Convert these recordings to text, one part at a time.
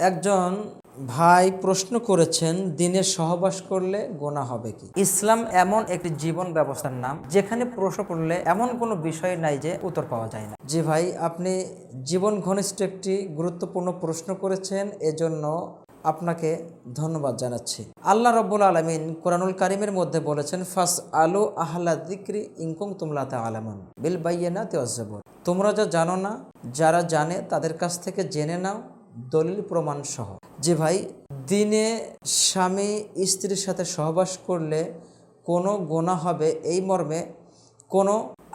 একজন ভাই প্রশ্ন করেছেন, দিনে সহবাস করলে গোনা হবে কি? ইসলাম এমন একটি জীবন ব্যবস্থার নাম, যেখানে প্রশ্ন করলে এমন কোনো বিষয় নাই যে উত্তর পাওয়া যায় না। জি ভাই, আপনি জীবন ঘনিষ্ঠ একটি গুরুত্বপূর্ণ প্রশ্ন করেছেন, এজন্য আপনাকে ধন্যবাদ জানাচ্ছি। আল্লাহ রব্বুল আলমিন কোরআনুল কারিমের মধ্যে বলেছেন ফাস আলু আহলা দিক্রি ইনকুম তুমলাতে আলামান বিল বাইয়েনা তেজবর তোমরা যা জানো না, যারা জানে তাদের কাছ থেকে জেনে নাও। দলিল প্রমাণ সহ যে ভাই, দিনে স্বামী স্ত্রীর সাথে সহবাস করলে কোনো গোনা হবে এই মর্মে কোনো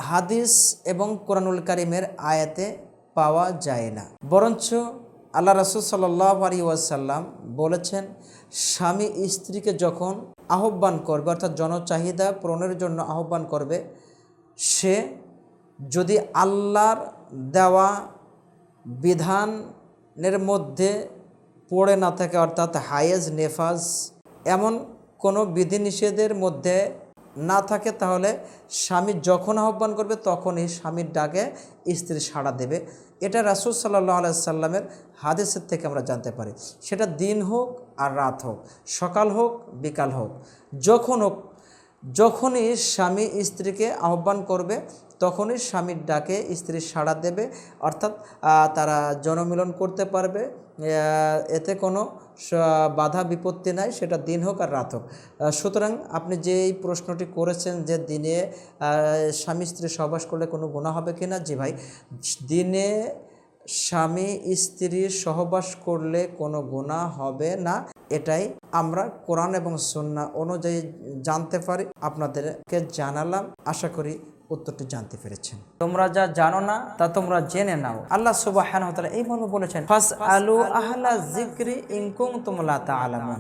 হাদিস এবং কোরআনুল কারিমের আয়াতে পাওয়া যায় না। বরঞ্চ আল্লাহ রসুল সাল্লাহ আলী ওয়াসাল্লাম বলেছেন, স্বামী স্ত্রীকে যখন আহ্বান করবে, অর্থাৎ জনচাহিদা পূরণের জন্য আহ্বান করবে, সে যদি আল্লাহর দেওয়া বিধানের মধ্যে পড়ে না থাকে অর্থাৎ হায়েজ নেফাজ এমন কোনো বিধিনিষেধের মধ্যে না থাকে, তাহলে স্বামী যখন আহ্বান করবে তখনই স্বামীর ডাকে স্ত্রী সাড়া দেবে। এটা রাসুল সাল্লাহ আলাইসাল্লামের হাদিসের থেকে আমরা জানতে পারি। সেটা দিন হোক আর রাত হোক, সকাল হোক, বিকাল হোক, যখন হোক যখনই স্বামী স্ত্রীকে আহ্বান করবে, তখনই স্বামীর ডাকে, স্ত্রী সাড়া দেবে, অর্থাৎ তারা জনমিলন করতে পারবে। এতে কোনো বাধা বিপত্তি নাই, সেটা দিন হোক আর রাত হোক। সুতরাং আপনি যে এই প্রশ্নটি করেছেন যে দিনে স্বামী স্ত্রী সহবাস করলে কোনো গুণা হবে কি না জি ভাই, দিনে স্বামী স্ত্রী সহবাস করলে কোনো গুণা হবে না। এটাই আমরা কোরআন এবং সন্না অনুযায়ী জানতে পারি। আপনাদেরকে জানালাম। আশা করি উত্তরটি জানতে পেরেছেন। তোমরা যা জানো না তা তোমরা জেনে নাও। আল্লাহ সুবাহ এই মর্ম বলেছেন ফাস আলু আহলা জিক্রি ইনকুম তোমলা তা আলামান